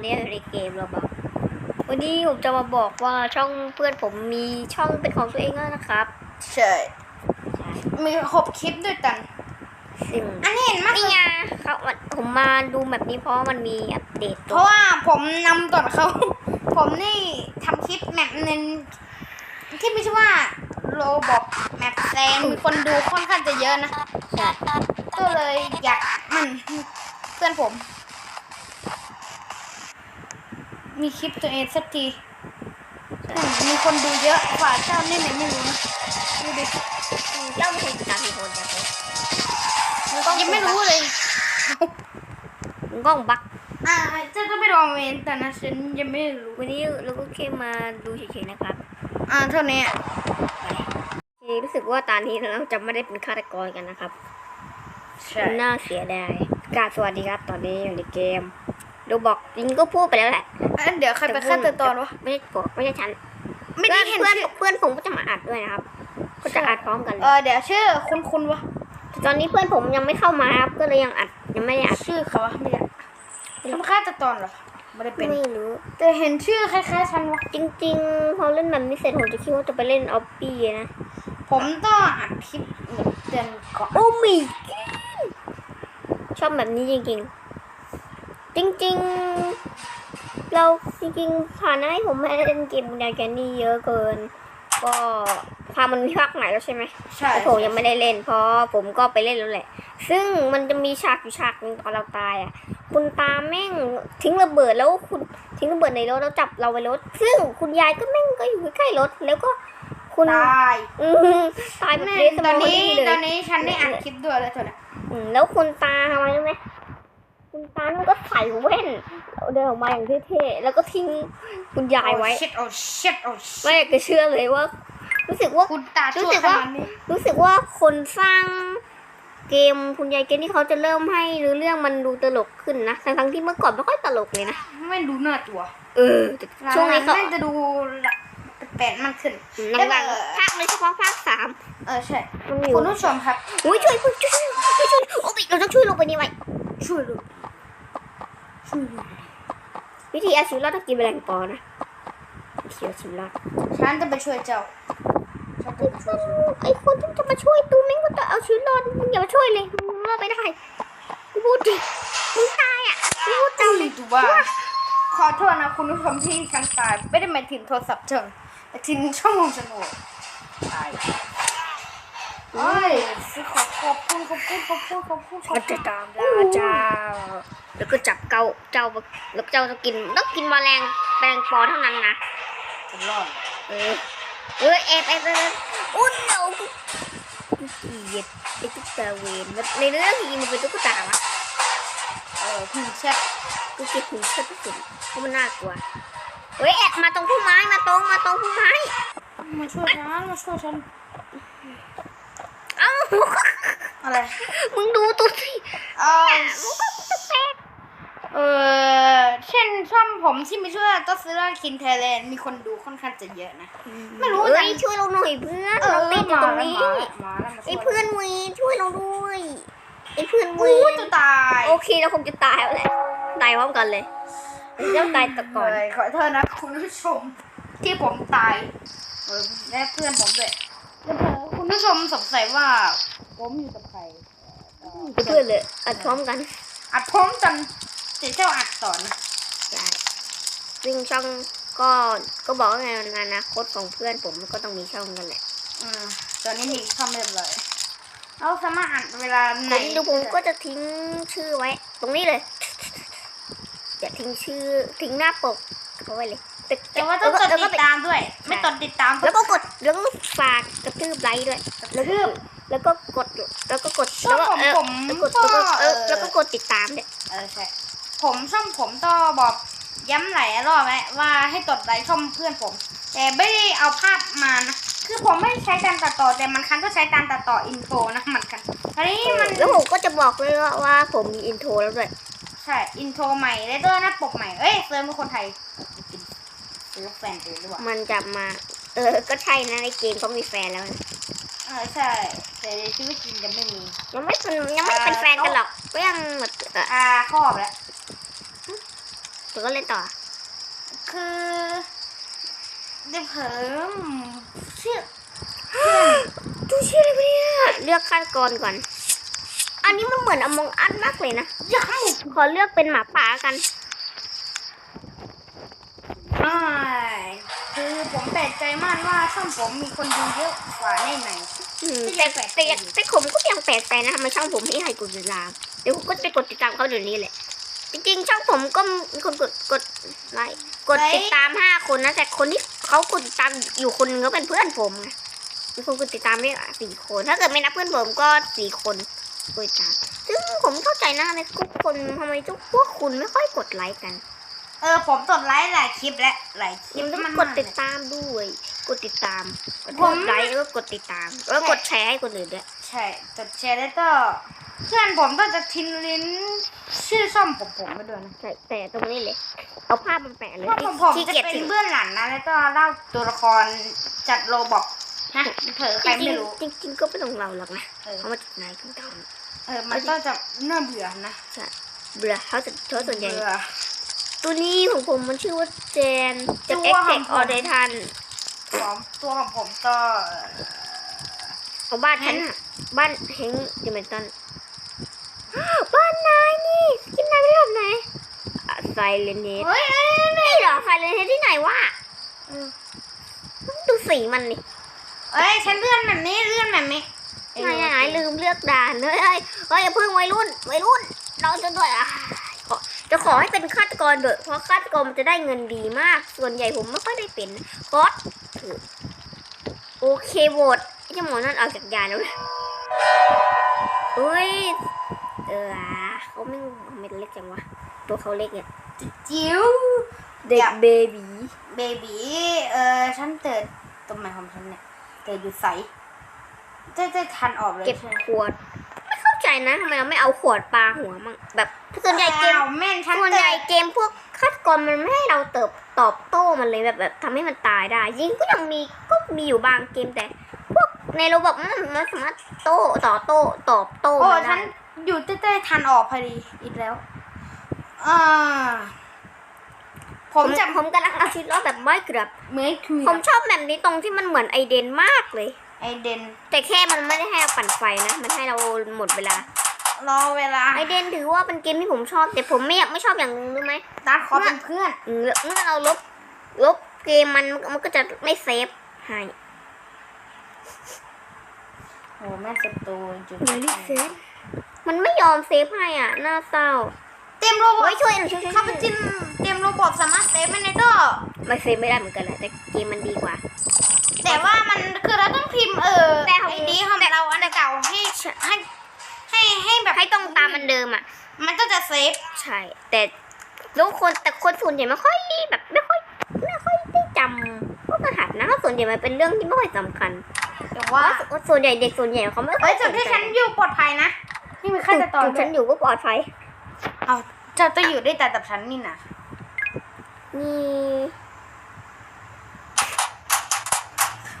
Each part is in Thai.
วัสดีครับตอนนี้อยู่ในเกมเราบอกวันนี้ผมจะมาบอกว่าช่องเพื่อนผมมีช่องเป็นของตัวเองแล้วนะครับ ใช่ มีครบคลิปด้วยกัน ซึ่งอันนี้เห็นมากนี่ไงเขาผมมาดูแบบนี้เพราะมันมีอัปเดตเพตัวราะว่าผมนำก่อนเขา ผมนี่ทำคลิปแมปหนึ่งที่ไม่ใช่ว่าโรบอกแมปแซงมีคนดูค่อนข้างจะเยอะนะ ใช่ก็เลยอยากมันเพื่อนผม มีคลิปตัวเองสักทีอืมมีคนดูเยอะกว่าเจ้านี่ไหนไม่รู้นะดูดิเจ้าไม่เคยติดตามมีคนจังเลยยังไม่รู้เลยมันกล้องบักอ่าเจ้าก็ไปลองเวนแต่นะฉันยังไม่รู้วันนี้เราก็แค่มาดูเฉยๆนะครับ อ่าเท่านี้อะไปรู้สึกว่าตอนนี้เราจะไม่ได้เป็นฆาตกรกันนะครับใช่น่าเสียดายกราบสวัสดีครับ ตอนนี้อยู่ในเกม ดูบอกจริงก็พูดไปแล้วแหละอะเดี๋ยวใครไปฆ่าตัวตอนวะไม่ใช่ผมไม่ใช่ฉันไม่ได้เห็นเพื่อนชื่อเพื่อนผมก็จะมาอัดด้วยนะครับ ก็จะอัดพร้อมกันเลเอยอเดี๋ยวชื่อคุณคุณวะแต่ตอนนี้เพื่อนผมยังไม่เข้ามาครับก็เลยยังอัดยังไม่ได้อัดชื่อเขาวะไม่ได้ทำฆ่าตัวตอนเหรอไม่ได้เป็นไม่รู้แต่เห็นชื่อคล้ายๆฉันวะจริง ๆ พอเล่นแบบนี้เสร็จผมจะคิดว่าจะไปเล่นออฟปี้นะผมต้องอัดคลิปเดือนก่อนโอ้มีชอบแบบนี้จริงๆ จริงๆ เราจริงๆผ่านให้ผมไม่ได้เล่นเกมบุญญาแกนนี่เยอะเกิน ก็พามันมีภาคใหม่แล้วใช่ไหมใช่แต่ผมยังไม่ได้เล่น เพราะผมก็ไปเล่นแล้วแหละ ซึ่งมันจะมีฉากอยู่ฉากหนึงตอนเราตายอะ คุณตาแม่งทิ้งระเบิดแล้วคุณทิ้งระเบิดในรถแล้วจับเราไปรถ ซึ่งคุณยายก็แม่งก็อยู่ใกล้ๆรถแล้วก็คุณตายอืมตายแบบแม่เดสตอนนี้เลยตอนนี้ฉันได้อัดคลิปด้วยแล้วเถอะนะอืมแล้วคุณตาทำไมรู้ไหม คุณตานั่นก็ใส่แว่นเดินออกมาอย่างเท่ๆแล้วก็ทิ้งคุณยายไว้โอ้ชิดโอ้ชิดโอ้ไม่อยากจะเชื่อเลยว่า รู้สึกว่าคุณตารู้ชั่วสึกขว่านาดนี้รู้สึกว่าคนสร้างเกมคุณยายเกมที่เขาจะเริ่มให้หรือเรื่องมันดูตลกขึ้นนะทั้งทั้งๆที่เมื่อก่อนไม่ค่อยตลกเลยนะไม่ดูหน้าตัวเออแต่ช่วงนี้เขาน่าจะดูแปลกๆมันขึ้นหลังๆภาคเลยเฉพาะภาคสามเออใช่มันอยู่คุณผู้ชมครับ อุ้ยช่วยช่วยช่วยช่วยช่วยโอ้ยเราต้องช่วยลงไปนี่ไว้ช่วยดูช่ วยดูวิธีเอาชีวิตรอดต้องกินแมลงปอนะวิธีเอาชีวิตรอดฉันจะไปช่วยเจ้าฉันจะไปช่วยเจ้าไอ้คนที่จะมาช่วยตูแม่งก็จะเอาชีวิตรอดมึงอย่ามาช่วยเลยมึงรอดไม่ได้กูพูดจริงมึงตายอะกูพูดจริงจำดูว่าขอโทษนะคุณผู้ชมที่ฉันตายไม่ได้หมายถึงโทรศัพท์เธอแต่ถึงชั่วโมงฉันโหดตายเอ้ยขอขอบ คุณขอบคุณขอบคุณขอบคุณขอบมันคุจะณตามล่าเจ้า แล้วก็จับเกาเจ้าแล้วเจ้าต้องกินต้องกินแมลงแมลงปอเท่านั้นนะจะรอดเออเออแอบแอบแอบอุ้ยเดี๋ยวกูกูเกลียดไอ้ตุ๊กตาเวนมันในเรื่องจริงๆมันเป็นตุ๊กตาวะเออคุณเช็คกูเกลียดหูเชิดที่สุดเพราะมันน่ากลัวเฮ้ยแอบมาตรงพุ่มไม้มาตรงมาตรงพุ่มไม้มาช่วยฉันมาช่วยฉันเอ้า อะไร มึงดูตัวสิเออมันก็แปลกเออเช่นช่องผมที่ไม่ช่วยก็ซื้อร้านคินไทยแลนด์มีคนดูค่อนข้างจะเยอะนะ ไม่รู้เอ้แต่ยช่วยเราหน่อยเพื่อนเราติดอยู่ตรงนี้มาแล้วมาไอ้แล้วเพื่อนเวีช่วยเราด้วยไอ้เพื่อนเวอู้นตัวตายโอเคเราคงจะตายแล้วแหละตายพร้อมกันเลยเจ้าตายตะก่อนเลยขอโทษนะคุณผู้ชมที่ผมตายเออและเพื่อนผมด้วยแล้วเธอคุณผู้ชมสงสัยว่า ผมอยู่กับใครเอ่อเพื่อนเลยอัดพร้อมกันอัดพร้อมกันเดี๋ยวเจ้าอัดต่อนะได้ซึ่งช่องก็ก็บอกว่าไงในอนาคตของเพื่อนผมก็ต้องมีช่องกันแหละอืมตอนนี้มีช่องเรียบร้อยเราสามารถอัดเวลาผไหนมดูผมก็จะทิ้งชื่อไว้ ตรงนี้เลยอย่าทิ้งชื่อทิ้งหน้าปกเขาไว้เลยแต่ว่าต้องกดแล้วติก็ดไปตามด้วย ไม่กดติดตามแล้วก็กดแล้วก็ฝากกระทืบไลค์ด้วยแล้วก็ แล้วก็กดแล้วก็กดช่แล้อวงก็ผมเออผมแล้วกดก็แล้วก็เออเอแล้วก็อกดติดตามเนี่ยเออใช่ผมช่องผมต้องบอกย้ำหลายรอบแล้วว่าให้กดไลค์ช่องเพื่อนผม แต่ไม่ได้เอาภาพมานะคือผมไม่ใช้การตัดต่อแต่มันคันก็ใช้การตัดต่ออินโฟนะมันกันตอนนี้มัน แล้วผมก็จะบอกเลยว่าว่าผมมีอินโทรแล้วด้วยใช่ อินโทรใหม่แล้วด้วยหนะปกใหม่ เอ้ยเซิร์ฟเป็นคนไทยซื้อแฟนไปหรือเปล่ามันจะมา เออ ก็ใช่นะในเกมเขามีแฟนแล้วนะเออใช่ แต่ในชีวิตจริงจะไม่มี ยังไม่เป็นยังไม่เป็นแฟนกันหรอก ก็ยังแบบเอออ่าครอบแล้วแล้วก็เล่นต่อ คือเดี๋ยวเพิ่มเชื่อดูชื่ออะไรเนี่ยเลือกฆาตกรก่อน อันนี้มันเหมือนอมองอันมากเลยนะอยากให้ขอเลือกเป็นหมาป่ากัน ใช่คือผมแปลกใจมากว่าช่องผมมีคนดูเยอะกว่าในไหนอืมที่ แต่ยังแปลกใจแต่อยู่แต่ผมก็ยังแปลกใจนะทำไมช่องผมไม่ให้กดติดตามเดี๋ยวผมก็ไปกดติดตามเขาเดี๋ยวนี้แหละจริงๆช่องผมก็มีคนกดกดไลค์กดติดตามห้าคนนะแต่คนที่เขากดติดตามอยู่คนนึงก็เป็นเพื่อนผมไงมีคนกดติดตามไม่สี่คน ถ้าเกิดไม่นับเพื่อนผมก็สี่คนกดติดตามซึ่งผมเข้าใจนะในทุกคนทำไมทุกพวกคุณไม่ค่อยกดไลค์กัน เออผมกดไลค์หลายคลิปและหลายคลิยัปงต้องมันกดติดตามด้วย กดติดตามกดผมไลค์แล้วก็กดติดตาม แล้วก็กดแชร์ให้คนอื่นด้วยใช่กดแชร์แล้วก็เพื่อนผมก็จะทิ้งลิงก์ชื่อช่องผมผมไปด้วยนะใช่แต่ตรงนี้เลย เอาภาพมันแปะเลยช่องที่ผมผมที่จะเกียจเป็นถึงเบื้องหลังนะแล้วก็เล่าตัวละครจัดโรบอกนะเผลอใครไม่รู้จริงๆจริงๆก็ไม่ต้องเราหรอกนะเออเอามาจากไหนกันกันเออมันก็จะน่าเบื่อนะเบื่อเขาจะเขาส่วนใหญ่เบื่อตัวนี้ของผมมันชื่อว่าเจนจากตัเอ็กวเทของคผมออเดทัน ของตัวของผมก็ของบ้านฉันอะบ้านเฮงดิเมนตันบ้านนายนี่กินนายไม่หลับไหนไซเลนเนสเฮ้ยเอ้ยนี่เหรอไซเลนเนสที่ไหนวะดูสีมันนี่เอ้ยฉันเลื่อนแบบนี้เลื่อนแบบนี้ไหนไหนลืมเลือกด่านเฮ้ยเฮ้ยเฮ้ยอย่าเพิ่งวัยรุ่นวัยรุ่นเราจะด้วยอะขอจะขอให้เป็นฆาตกรเถอะเพราะฆาตกรมันจะได้เงินดีมาก ส่วนใหญ่ผมไม่ค่อยได้เป็นคอส โอเคโหวตไอ้เจ้าหมอนั่นออกจากยานแล้วนะเฮ้ย เออเขาไม่เขาไม่เล็กจังวะ ตัวเขาเล็กเนี่ย จิ๋วเด็กเบบีเบบีเออฉันเติดตรงไหนของฉันเนี่ยเติดอยู่ใสจะจะทันออกเลยเก็บใช่ไหมขวด ไม่เข้าใจนะทำไมเราไม่เอาขวดปลาหัวมั่งแบบส่วนใหญ่เกมอ้าวแม่นฉันส่วนเติใหญ่ดเกมพวกฆาตกรมันไม่ให้เราเติบ ตอบโต้มันเลยแบบแบบทำให้มันตายได้ยิงก็ยังมีก็มีอยู่บางเกมแต่ พวกในระบบมันมันสามารถโต้ต่อโต้ตอบโต้โอ้มันฉัได้นอยู่ใต้ๆทันออกพอดีอีกแล้วอ่าผผมมจะจะผมกำลังเอาชีวิตรอดแบบไม่เกือบไม่คุยผมชอบแบบนี้ตรงที่มันเหมือนไอเดนมากเลย ไอเดนแต่แค่มันไม่ได้ให้เราปั่นไฟนะ มันให้เราหมดเวลา รอเวลาไอเดนถือว่าเป็นเกมที่ผมชอบ แต่ผมไม่อยากไม่ชอบอย่างหนึงรู้ไหมนัดขอเป็นเพื่อน เมื่อเมื่อเราลบลบเกมมันมันก็จะไม่เซฟให้โอ้แม่ศัตรูจุดมันไม่ยอมเซฟให้อะน่าเศร้า เต็มโรบอเฮ้ทยช่วยหน่อยช่วยช่วย เข้าไปจิ้มเต็มโรบอทสามารถเซฟไม่ได้ก็ไม่เซฟไม่ได้เหมือนกันแหละแต่เกมมันดีกว่า แต่ว่ามันคือเราต้องพิมพ์เออแต่ของ ไอดีของเราอันเก่าให้ให้ ให้ให้แบบให้ต้องตามมันเดิมอะ มันก็จะเซฟใช่ แต่ทุกคนแต่คนส่วนใหญ่ไม่ค่อยแบบไม่ค่อยไม่ค่อยได้จำพวกรหัสนะเพราะส่วนใหญ่มันเป็นเรื่องที่ไม่ค่อยสำคัญแต่เพว่าราะส่วนใหญ่เด็กส่วนใหญ่เขาไม่ค่เอ้อยยจุดที่ฉันอยู่ปลอดภัยนะนี่มีฆาตกรจุดด้วฉัยนอยู่ก็ปลอดภัยเอาเจ้าจะอยู่ได้แต่กับฉันนี่นะนี่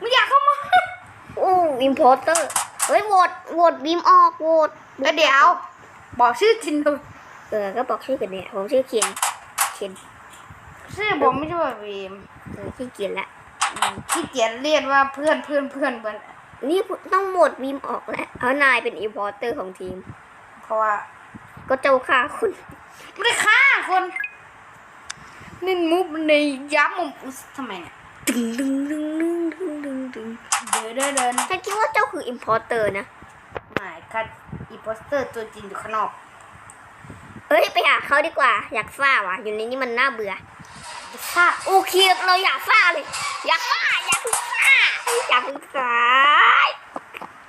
มึงอยากเข้ามาอู้อิมพอร์เตอร์เฮ้ยโหวตโหวตบีมออกโหวต เออเดี๋ยว บอกชื่อจริงเลยเออ ก็บอกชื่อกันเนี่ย ผมชื่อเคียนเคียนชื่อผมไม่ใช่ว่าวีมเออชื่อเคียนละอืมขี้เกียจเรียกว่าเพื่อนเพื่อนเพื่อนเพื่อนนี่ต้องหมดบีมออกแล้วเอานายเป็นอิมพอร์เตอร์ของทีม เพราะว่า ก็เจ้าค่าคุณไม่ได้ฆ่าคนนี่มุกในย้ำมุมอุ๊ยทำไมเนี่ยดึงดึงดึงดึงดึงดึงดึงเดินเดินเดินฉันคิดว่าเจ้าคืออิมพอร์เตอร์นะไม่คัดอี โปสเตอร์ตัวจริงอยู่ข้างนอกเฮ้ยไปหาเขาดีกว่า อยากซ่าว่ะ อยู่ในนี้มันน่าเบื่อฆ่าโอเคเราอยากซ่าเลย อยากซ่าอยากซ่าอยากซ่า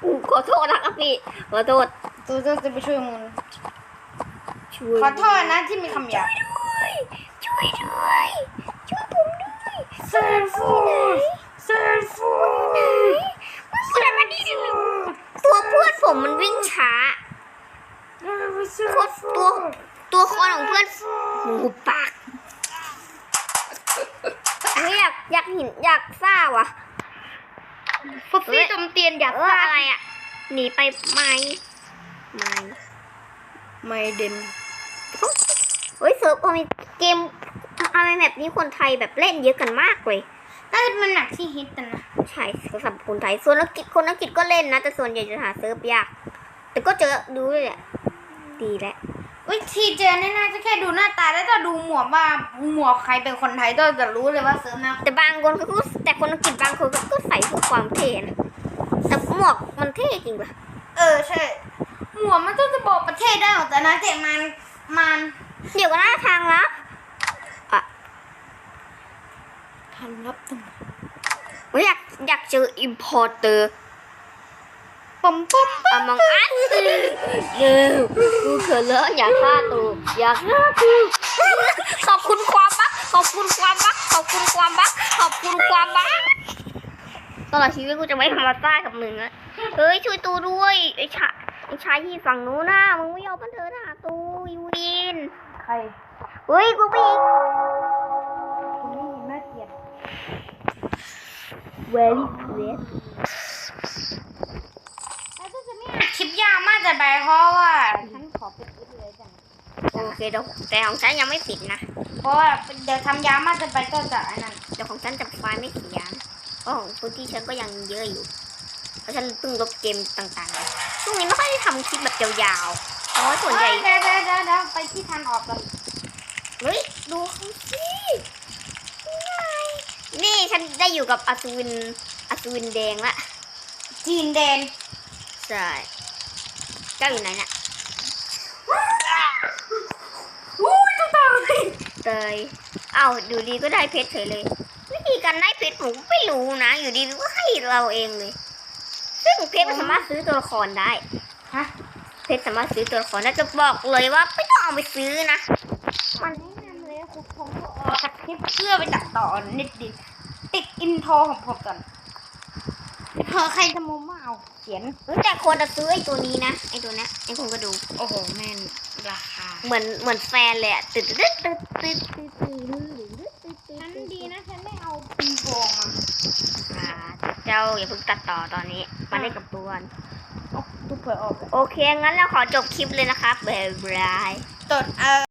อู้ขอโทษนะครับพี่ขอโทษตัวเจ้าจะไปช่วยมึงช่วยขอโทษนะที่มีคำหยาบด้วยช่วยด้วยช่วยผมด้วยเซนฟูเซนฟูเพื่อนมันดีจังเลยตัวเพื่อนผมมันวิ่งช้าโคตรตัวตัวคอของเพื่อนหมูปากเฮ้ยอยากอยากเหินอยากซ่าว่ะฟุฟฟี่จมเตียนอยากเออฆ่าอะไรอะ หนีไปไหมไม่ไม่เดนเฮ้ยเซิร์ฟพอมีเกมทำไมแบบนี้คนไทยแบบเล่นเยอะกันมากเลยน่าจะเป็นหนักที่ฮิตนะ ใช่สำหรับคนไทย ส่วนอังกฤษคนอังกฤษก็เล่นนะ แต่ส่วนใหญ่จะหาเซิร์ฟยาก แต่ก็เจอดูเลยแหละ ดีแล้ววิธีเจอเนี่ยน่าจะแค่ดูหน้าตาแล้วก็ดูหมวกว่าหมวกใครเป็นคนไทยก็จะรู้เลยว่าเซิร์ฟหน้าแต่บางคนเขาก็แต่คนอังกฤษบางคนก็ใส่เพื่อความเท่นะแต่หมวกมันเท่จริงปะเออใช่หมวกมันก็จะบอกประเทศได้หมดแต่นะแต่มันมันเดี๋ยวก็หน้าทางลับอะทันรับตำเฮ้ยอยากอยากเจออิมพอร์เตอร์ ปมปมอมองอัสเร็วกูเขินแล้วอยากฆ่าตูอยากฆ่าตูขอบคุณความบักขอบคุณความบักขอบคุณความบักขอบคุณความบักตลอดชีวิตกูจะไม่ทำมาซ่ากับมึงอะเฮ้ยช่วยตูด้วยไอ้ชายไอ้ชายที่ฝั่งนู้นน่ะมึงไม่ยอมมันเถอะนะตูอีวินใครเฮ้ยกูไปอีกคนนี้น่าเกลียด very great แล้วก็จะไม่อัดค ลิปยาวมากแต่ไปเพราะว่าฉันขอปิดคลิปเลยจังโอเคเดี๋ยวแต่ของฉันยังไม่ปิดนะ เพราะว่าเดี๋ยวทำยาวมากเกินไปก็จะอันนั้นแต่ของฉันจะไฟล์ไม่เสียนะเพราะของพื้นที่ฉันก็ยังเยอะอยู่ เพราะฉันเพิ่งลบเกมต่างๆช่วงนี้ไม่ค่อยได้ทำคลิปแบบยาวๆเพราะว่าส่วนใหญ่เดี๋ยวเดี๋ยวเดี๋ยวเดี๋ยวไปที่ทางออกกันเฮ้ยดูเขาสินี่ฉันได้อยู่กับอัศวินอัศวินแดงละจีนแดนใช่เจ้าอยู่ไหนเนี่ยอู้ยจะตายเตยเอ้าอยู่ดีก็ได้เพชรเฉยเลย วิธีการได้เพชรผมก็ไม่รู้นะ อยู่ดีก็ให้เราเองเลย ซึ่งเพชรมันสามารถซื้อตัวละครได้ ฮะ เพชรสามารถซื้อตัวละครได้จะบอกเลยว่าไม่ต้องเอาไปซื้อนะ มันแนะนำเลยคือผมก็ออกจากคลิปเพื่อไปตัดต่อนิดดิติดอินโทรของผมก่อนเธอใครจะมุมว่า เอาเขียนแต่คนจะซื้อไอ้ตัวนี้นะไอ้ตัวเนี้ยไอ้คุณก็ดู โอ้โหแม่นราคา เหมือนเหมือนแฟนเลยอะตึ๊ดตึ๊ดตึ๊ดตึ๊ดตึ๊ดตึ๊ดตึ๊ดตึ๊ดตึ๊ดตึ๊ดฉันดีนะฉันไม่เอาอินโทรมาอ่าเจ้าอย่าเพิ่งตัดต่อตอนนี้มาเล่นกับตัวก่อนโอ้ตุ๊กเผื่อออก โอเคงั้นเราขอจบคลิปเลยนะครับบ๊ายบายตดเออ